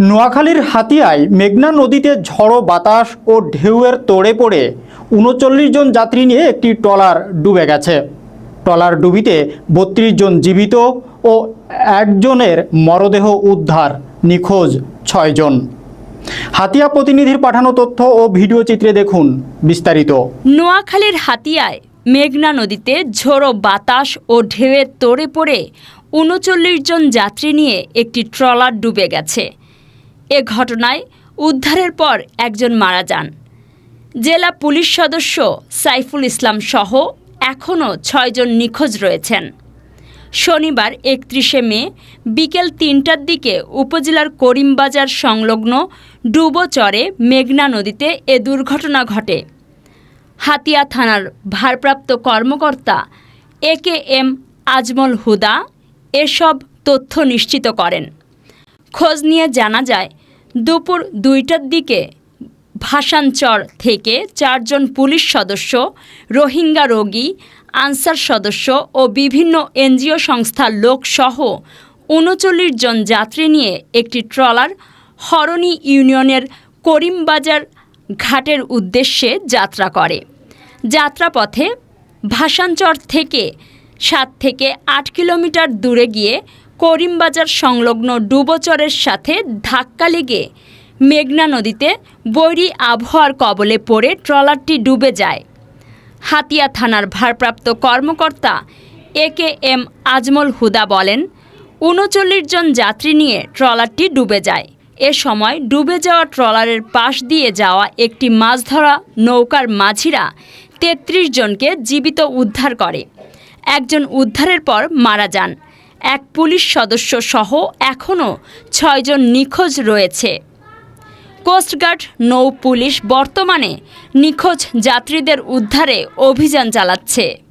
নোয়াখালীর হাতিয়ায় মেঘনা নদীতে ঝড়ো বাতাস ও ঢেউয়ের তোড়ে পড়ে উনচল্লিশ জন যাত্রী নিয়ে একটি ট্রলার ডুবে গেছে। ট্রলার ডুবিতে বত্রিশ জন জীবিত ও একজনের মরদেহ উদ্ধার, নিখোঁজ ছয়জন হাতিয়া প্রতিনিধির পাঠানো তথ্য ও ভিডিও চিত্রে দেখুন বিস্তারিত। নোয়াখালীর হাতিয়ায় মেঘনা নদীতে ঝোড়ো বাতাস ও ঢেউয়ের তোড়ে পড়ে উনচল্লিশ জন যাত্রী নিয়ে একটি ট্রলার ডুবে গেছে। এ ঘটনায় উদ্ধারের পর একজন মারা যান। জেলা পুলিশ সদস্য সাইফুল ইসলাম সহ এখনও ছয়জন নিখোঁজ রয়েছেন। শনিবার একত্রিশে মে বিকেল তিনটার দিকে উপজেলার করিমবাজার সংলগ্ন ডুবোচরে মেঘনা নদীতে এ দুর্ঘটনা ঘটে। হাতিয়া থানার ভারপ্রাপ্ত কর্মকর্তা এ কে এম আজমল হুদা এসব তথ্য নিশ্চিত করেন। খোঁজ নিয়ে জানা যায়, দুপুর দুইটার দিকে ভাসানচর থেকে চারজন পুলিশ সদস্য, রোহিঙ্গা রোগী, আনসার সদস্য ও বিভিন্ন এনজিও সংস্থার লোকসহ উনচল্লিশ জন যাত্রী নিয়ে একটি ট্রলার হরণী ইউনিয়নের করিমবাজার ঘাটের উদ্দেশ্যে যাত্রা করে। যাত্রাপথে ভাসানচর থেকে সাত থেকে আট কিলোমিটার দূরে গিয়ে করিমবাজার সংলগ্ন ডুবোচরের সাথে ধাক্কা লেগে মেঘনা নদীতে বৈরী আবহাওয়ার কবলে পড়ে ট্রলারটি ডুবে যায়। হাতিয়া থানার ভারপ্রাপ্ত কর্মকর্তা এ কে এম আজমল হুদা বলেন, উনচল্লিশ জন যাত্রী নিয়ে ট্রলারটি ডুবে যায়। এ সময় ডুবে যাওয়া ট্রলারের পাশ দিয়ে যাওয়া একটি মাছ ধরা নৌকার মাঝিরা তেত্রিশ জনকে জীবিত উদ্ধার করে। একজন উদ্ধারের পর মারা যান। এক পুলিশ সদস্য সহ এখনও ছয়জন নিখোঁজ রয়েছে। কোস্টগার্ড নৌ পুলিশ বর্তমানে নিখোঁজ যাত্রীদের উদ্ধারে অভিযান চালাচ্ছে।